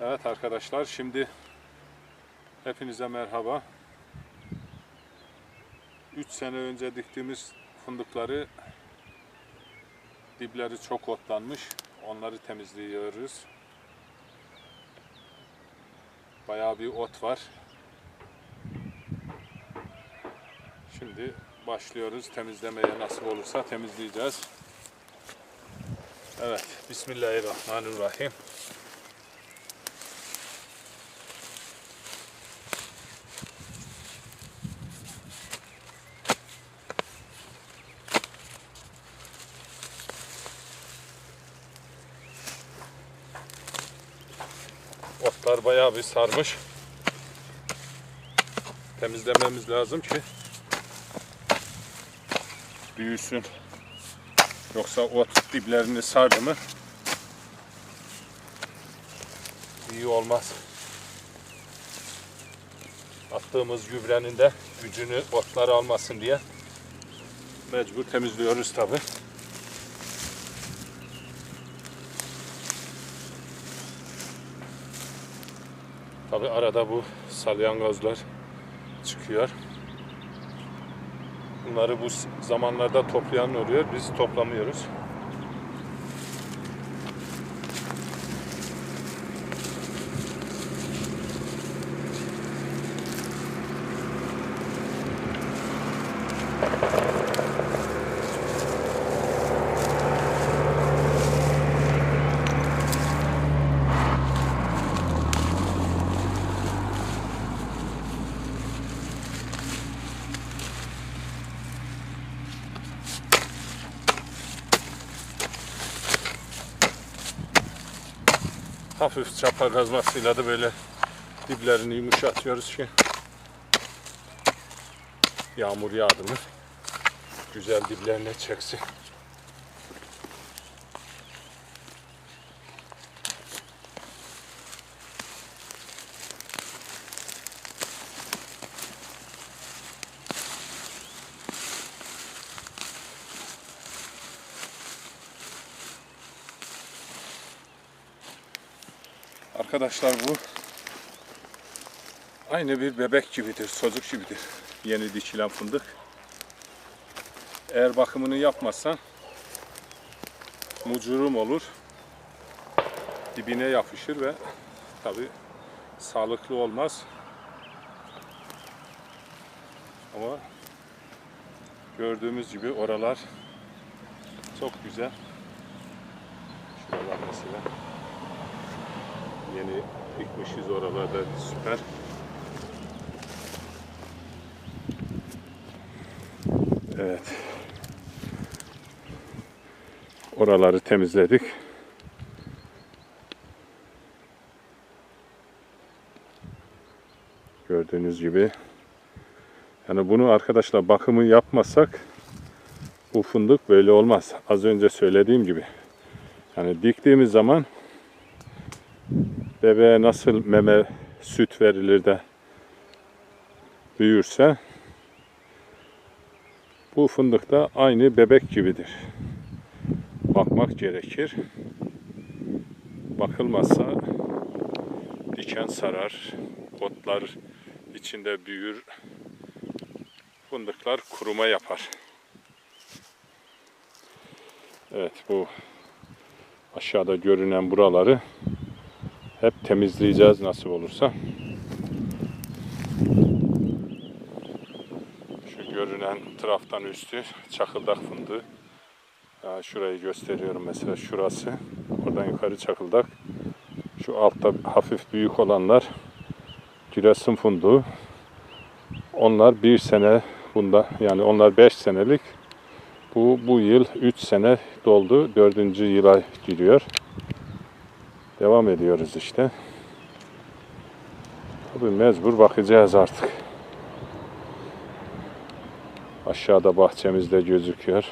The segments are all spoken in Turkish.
Evet arkadaşlar şimdi hepinize merhaba. 3 sene önce diktiğimiz fındıkları dipleri çok otlanmış. Onları temizliyoruz. Bayağı bir ot var. Şimdi başlıyoruz temizlemeye nasip olursa temizleyeceğiz. Evet, Bismillahirrahmanirrahim. Otlar bayağı bir sarmış. Temizlememiz lazım ki büyüsün. Yoksa ot diplerini sardı mı iyi olmaz. Attığımız gübrenin de gücünü otlar almasın diye mecbur temizliyoruz tabi. Tabi arada bu salyangozlar çıkıyor. Bunları bu zamanlarda toplayan oluyor. Biz toplamıyoruz. Hafif çapa kazmasıyla da böyle diplerini yumuşatıyoruz ki yağmur yağdı mı güzel diplerine çeksin. Arkadaşlar bu aynı bir bebek gibidir, çocuk gibidir. Yeni dikilen fındık. Eğer bakımını yapmazsan mucurum olur. Dibine yapışır ve tabi sağlıklı olmaz. Ama gördüğümüz gibi oralar çok güzel. Şuralar mesela. Yeni dikmişiz oralarda süper. Evet. Oraları temizledik. Gördüğünüz gibi. Yani bunu arkadaşlar bakımı yapmasak bu fındık böyle olmaz. Az önce söylediğim gibi. Yani diktiğimiz zaman bebeğe nasıl meme süt verilir de büyürse bu fındık da aynı bebek gibidir. Bakmak gerekir. Bakılmazsa diken sarar, otlar içinde büyür, fındıklar kuruma yapar. Evet bu aşağıda görünen buraları hep temizleyeceğiz nasip olursa. Şu görünen taraftan üstü çakıldak fındığı. Ya şurayı gösteriyorum mesela şurası. Oradan yukarı çakıldak. Şu altta hafif büyük olanlar Giresun fındığı. Onlar bir sene bunda yani onlar beş senelik. Bu bu yıl üç sene doldu. Dördüncü yıla giriyor. Devam ediyoruz işte. Tabii mecbur bakacağız artık. Aşağıda bahçemizde gözüküyor.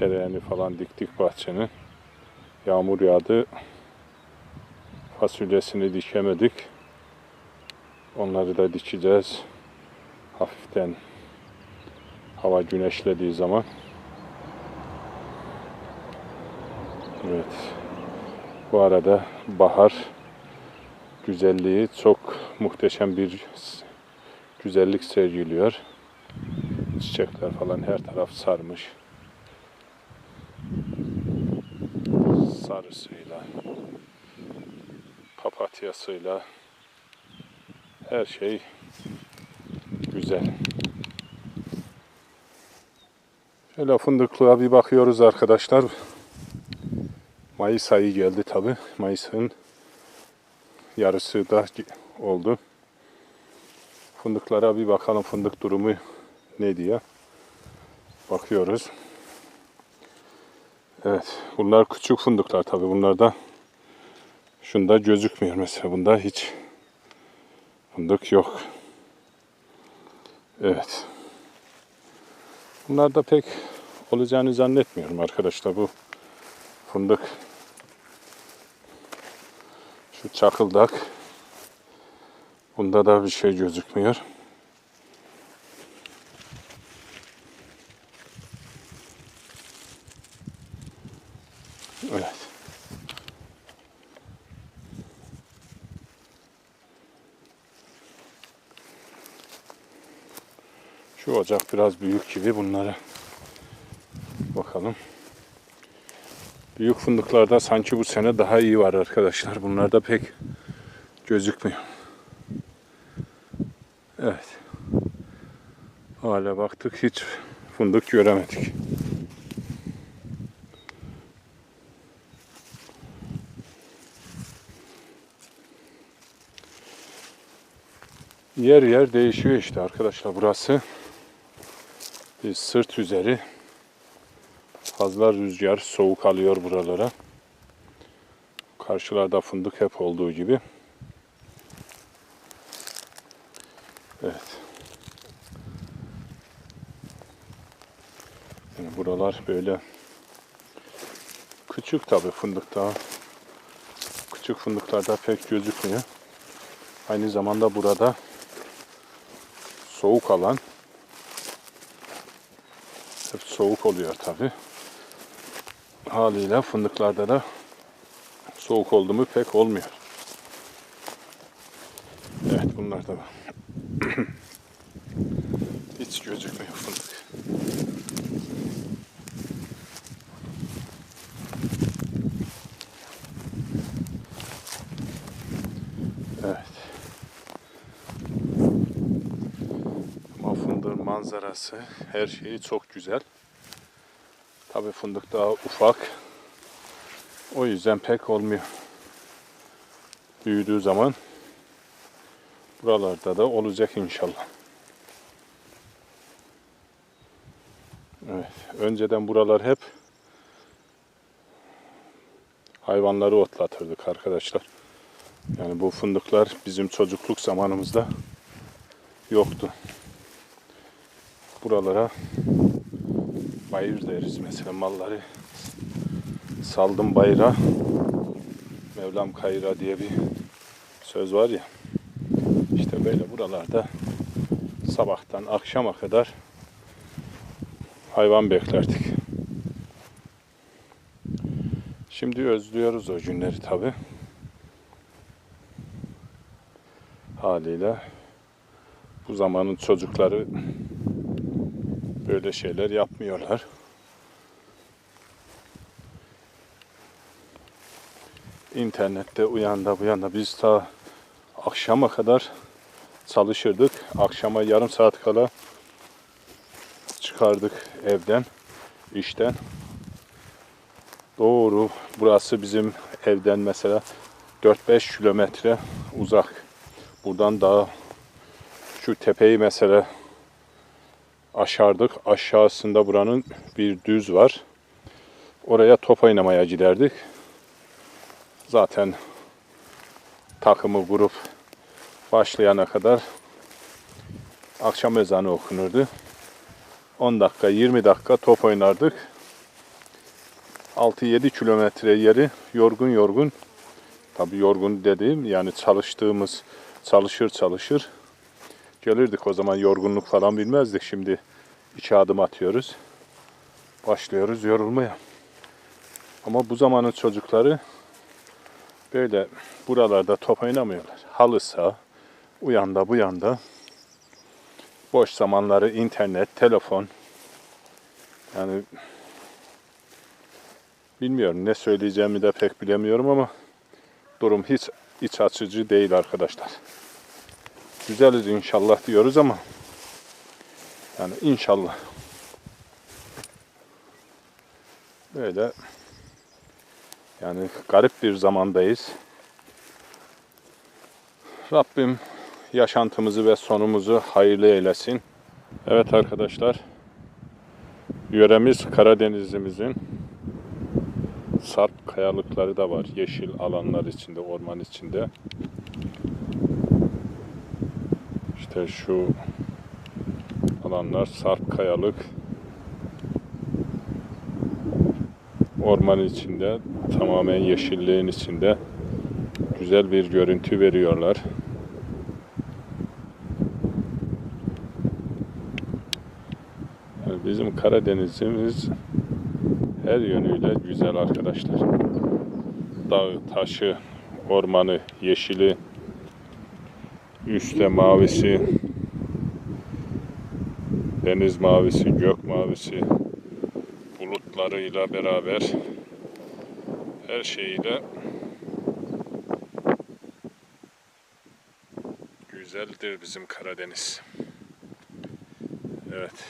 Ereğini falan diktik bahçenin. Yağmur yağdı. Fasulyesini dikemedik. Onları da dikeceğiz. Hafiften hava güneşlediği zaman. Evet. Bu arada bahar güzelliği çok muhteşem bir güzellik sergiliyor. Çiçekler falan her taraf sarmış. Sarısıyla, papatyasıyla her şey güzel. Şöyle fındıklığa bir bakıyoruz arkadaşlar. Mayıs ayı geldi tabi. Mayıs'ın yarısı da oldu. Fındıklara bir bakalım fındık durumu ne diye. Bakıyoruz. Evet. Bunlar küçük fındıklar tabi. Bunlarda şunda gözükmüyor mesela. Bunda hiç fındık yok. Evet. Bunlarda pek olacağını zannetmiyorum arkadaşlar. Bu fındık şu çakıldak bunda da bir şey gözükmüyor. Evet. Şu ocak biraz büyük gibi bunlara bakalım. Büyük fındıklarda sanki bu sene daha iyi var arkadaşlar. Bunlarda pek gözükmüyor. Evet. Hala baktık hiç fındık göremedik. Yer yer değişiyor işte arkadaşlar burası. Bir sırt üzeri fazla rüzgar soğuk alıyor buralara. Karşılarda fındık hep olduğu gibi. Evet. Yani buralar böyle küçük tabi fındık daha. Küçük fındıklarda pek gözükmüyor. Aynı zamanda burada soğuk alan hep soğuk oluyor tabi. Haliyle fındıklarda da soğuk oldu mu pek olmuyor. Evet bunlar da hiç gözükmüyor fındık. Evet. Ama fındığın manzarası, her şeyi çok güzel. Tabii fındık daha ufak. O yüzden pek olmuyor. Büyüdüğü zaman buralarda da olacak inşallah. Evet, önceden buralar hep hayvanları otlatırdık arkadaşlar. Yani bu fındıklar bizim çocukluk zamanımızda yoktu. Buralara bayır deriz mesela malları saldım bayıra Mevlam kayıra diye bir söz var ya işte böyle buralarda sabahtan akşama kadar hayvan beklerdik. Şimdi özlüyoruz o günleri tabi. Haliyle bu zamanın çocukları böyle şeyler yapmıyorlar. İnternette uyanda bu yana biz ta akşama kadar çalışırdık. Akşama yarım saat kala çıkardık evden, işten. Doğru, burası bizim evden mesela 4-5 kilometre uzak. Buradan daha şu tepeyi mesela aşardık. Aşağısında buranın bir düz var. Oraya top oynamaya giderdik. Zaten takımı grup başlayana kadar akşam ezanı okunurdu. 10 dakika, 20 dakika top oynardık. 6-7 kilometre yeri yorgun yorgun. Tabii yorgun dediğim yani çalıştığımız çalışır çalışır gelirdik o zaman yorgunluk falan bilmezdik. Şimdi iki adım atıyoruz. Başlıyoruz yorulmaya. Ama bu zamanın çocukları böyle buralarda top oynamıyorlar. Halı saha, uyanda bu yanda. Boş zamanları internet, telefon. Yani bilmiyorum ne söyleyeceğimi de pek bilemiyorum ama durum hiç iç açıcı değil arkadaşlar. Güzeliz inşallah diyoruz ama yani inşallah böyle yani garip bir zamandayız. Rabbim yaşantımızı ve sonumuzu hayırlı eylesin. Evet arkadaşlar, yöremiz Karadenizimizin sarp kayalıkları da var. Yeşil alanlar içinde, orman içinde. İşte şu alanlar sarp kayalık. Orman içinde, tamamen yeşilliğin içinde güzel bir görüntü veriyorlar. Bizim Karadenizimiz her yönüyle güzel arkadaşlar. Dağı, taşı, ormanı, yeşili, üstte mavisi, deniz mavisi, gök mavisi, bulutlarıyla beraber her şeyiyle güzeldir bizim Karadeniz. Evet.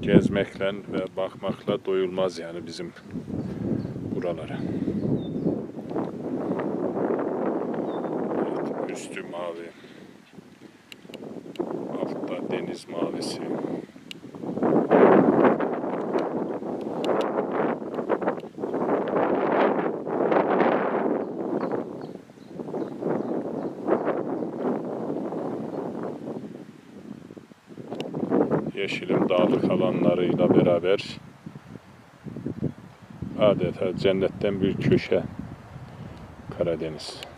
Gezmekle ve bakmakla doyulmaz yani bizim buralara. Evet, üstü mavi. Altta deniz mavisi. yeşilin dağlık alanlarıyla beraber adeta cennetten bir köşe Karadeniz.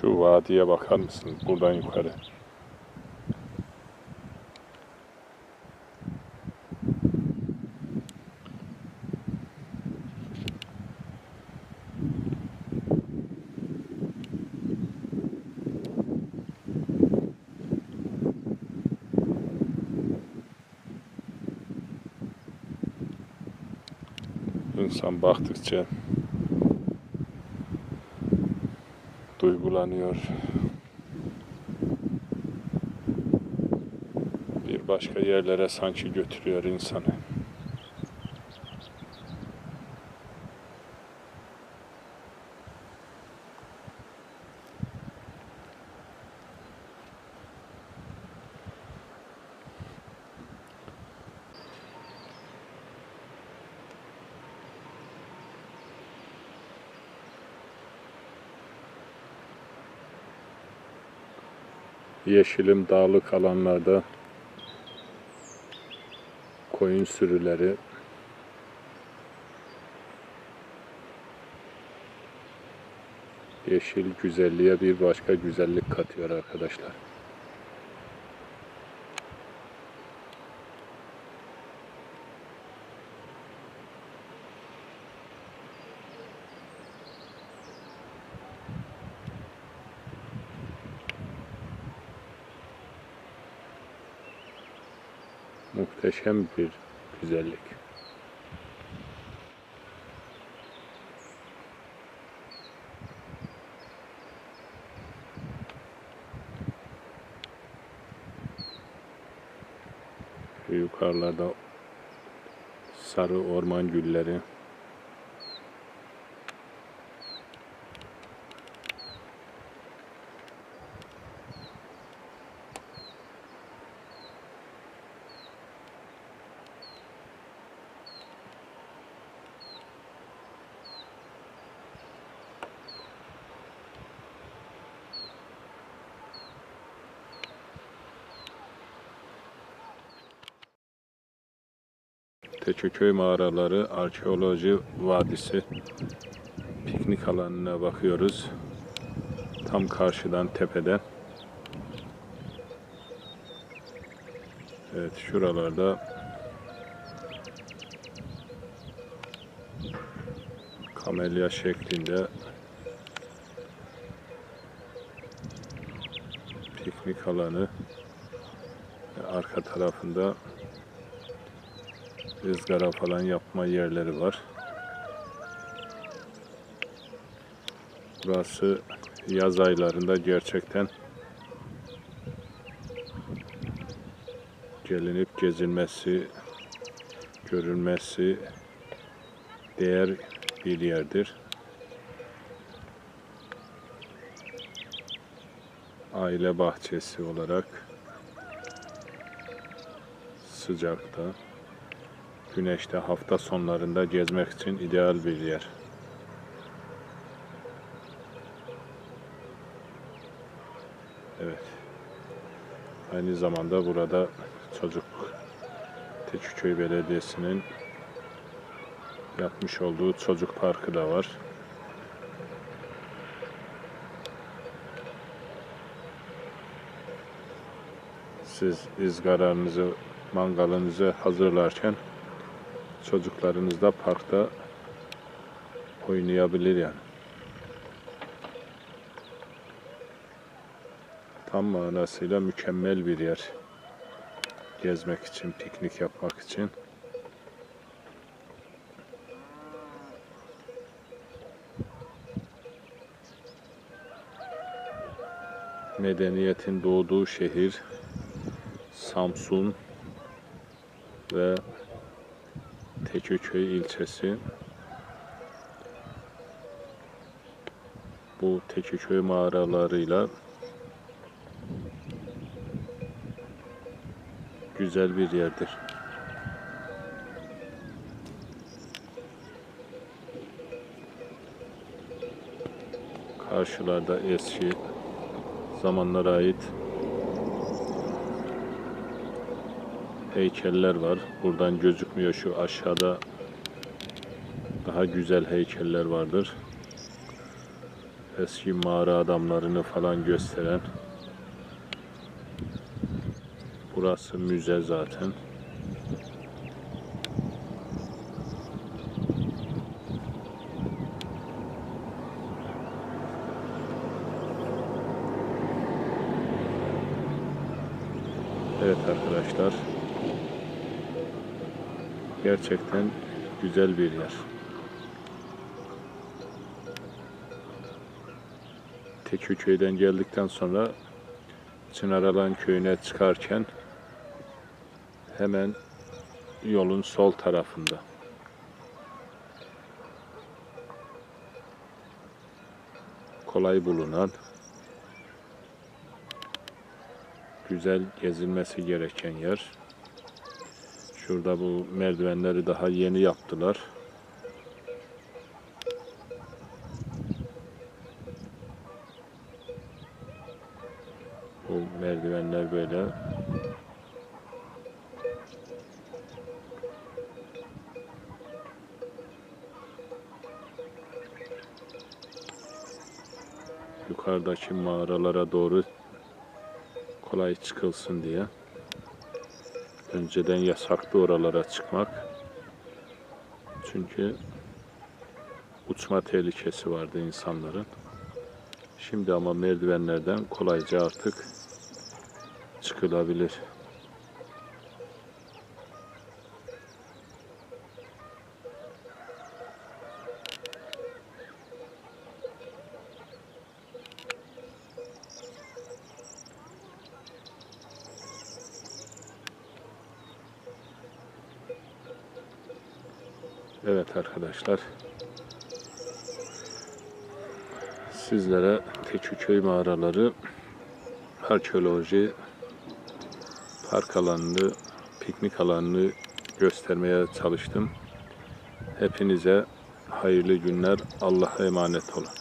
Şu vadiye bakar mısın buradan yukarı? İnsan baktıkça duygulanıyor. Bir başka yerlere sanki götürüyor insanı. Yeşilim dağlık alanlarda koyun sürüleri yeşil güzelliğe bir başka güzellik katıyor arkadaşlar. Muhteşem bir güzellik. Yukarılarda sarı orman gülleri. Tekeköy Mağaraları Arkeoloji Vadisi piknik alanına bakıyoruz. Tam karşıdan tepeden. Evet şuralarda kamelya şeklinde piknik alanı arka tarafında ızgara falan yapma yerleri var. Burası yaz aylarında gerçekten gelinip gezilmesi, görülmesi değer bir yerdir. Aile bahçesi olarak sıcakta, güneşte hafta sonlarında gezmek için ideal bir yer. Evet. Aynı zamanda burada çocuk Teküköy Belediyesi'nin yapmış olduğu çocuk parkı da var. Siz izgaranızı, mangalınızı hazırlarken çocuklarınız da parkta oynayabilir yani. Tam manasıyla mükemmel bir yer. Gezmek için, piknik yapmak için. Medeniyetin doğduğu şehir Samsun ve Tekiköy ilçesi. Bu Tekiköy mağaralarıyla güzel bir yerdir. Karşılarda eski zamanlara ait heykeller var. Buradan gözükmüyor şu aşağıda daha güzel heykeller vardır. Eski mağara adamlarını falan gösteren Burası müze zaten. Evet arkadaşlar. Gerçekten güzel bir yer. Teküköy'den geldikten sonra Çınaralan köyüne çıkarken hemen yolun sol tarafında. Kolay bulunan, güzel gezilmesi gereken yer. Şurada bu merdivenleri daha yeni yaptılar. Bu merdivenler böyle yukarıdaki mağaralara doğru kolay çıkılsın diye. Önceden yasaktı oralara çıkmak. Çünkü uçma tehlikesi vardı insanların. Şimdi ama merdivenlerden kolayca artık çıkılabilir. Evet arkadaşlar. Sizlere Teküköy mağaraları arkeoloji park alanını, piknik alanını göstermeye çalıştım. Hepinize hayırlı günler. Allah'a emanet olun.